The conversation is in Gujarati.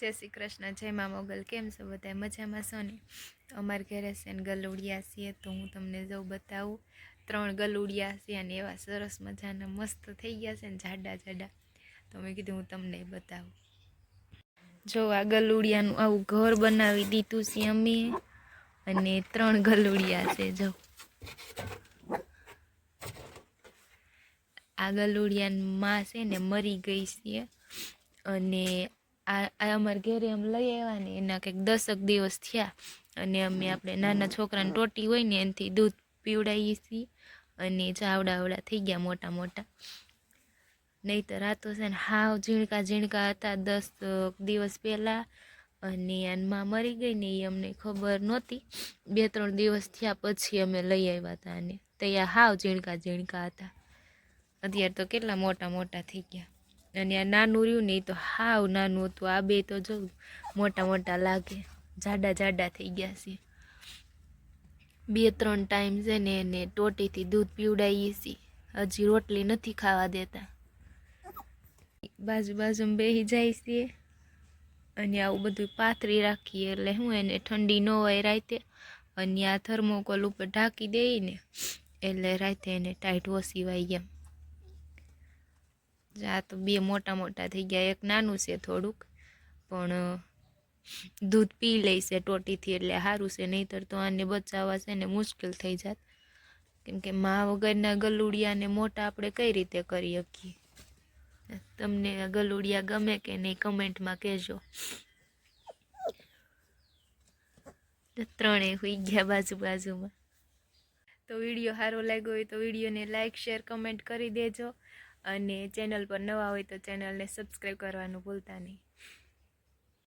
જય શ્રી કૃષ્ણ, જય મા મોગલ, કેમ છો બધા? મજામાં છો ને? તો અમારા ઘરે છે ને ગલુડિયા છીએ તો હું તમને જવું બતાવું. ત્રણ ગલુડિયા છે અને એવા સરસ મજાના મસ્ત થઈ ગયા છે ને જાડા જાડા તો મેં કીધું હું તમને બતાવું. જો આ ગલુડિયાનું આવું ઘર બનાવી દીધું છે અમે અને ત્રણ ગલુડિયા છે, જો. આ ગલુડિયાની માં છે ને મરી ગઈ છે અને આ અમારા ઘરે એમ લઈ આવ્યા ને એના કંઈક દસક દિવસ થયા. અને અમે આપણે નાના છોકરાને ટોટી હોય ને, એનાથી દૂધ પીવડાવીએ છીએ. અને ચાવડાવડા થઈ ગયા મોટા મોટા. નહીં તો રાતો છે ને, હાવ ઝીણકા ઝીણકા હતા દસ દિવસ પહેલાં. અને આનમાં મરી ગઈ ને એ અમને ખબર નહોતી. બે ત્રણ દિવસ થયા પછી અમે લઈ આવ્યા હતા અને ત્યાં હાવ ઝીણકા ઝીણકા હતા. અત્યારે તો કેટલા મોટા મોટા થઈ ગયા. અને આ નાનું રહ્યું ને એ તો હાવ નાનું હતું. આ બે તો જો મોટા મોટા લાગે. જાડા જાડા થઈ ગયા છે. બે ત્રણ ટાઈમ છે ને એને ટોટીથી દૂધ પીવડાવીએ છીએ. હજી રોટલી નથી ખાવા દેતા. બાજુ બાજુમાં બેસી જાય છે અને આવું બધું પાથરી રાખીએ એટલે હું એને ઠંડી ન હોય રાતે. અને આ થર્મોકોલ ઉપર ઢાંકી દઈએ ને એટલે રાતે એને ટાઈટ ઓસીવાય એમ. આ તો બે મોટા મોટા થઈ ગયા. એક નાનું છે થોડુંક, પણ દૂધ પી લેશે ટોટીથી એટલે સારું છે. નહીંતર તો આને બચાવવા છે ને મુશ્કેલ થઈ જાત. કેમ કે મા વગરના ગલુડિયાને મોટા આપણે કઈ રીતે કરી શકીએ? તમને ગલુડિયા ગમે કે નહીં, કમેન્ટમાં કહેજો. ત્રણેય હોઈ ગયા બાજુ બાજુમાં. તો વીડિયો સારો લાગ્યો હોય તો વિડીયોને લાઇક શેર, કમેન્ટ કરી દેજો. અને ચેનલ પર નવા હોય તો ચેનલને સબસ્ક્રાઈબ કરવાનું ભૂલતા નહીં.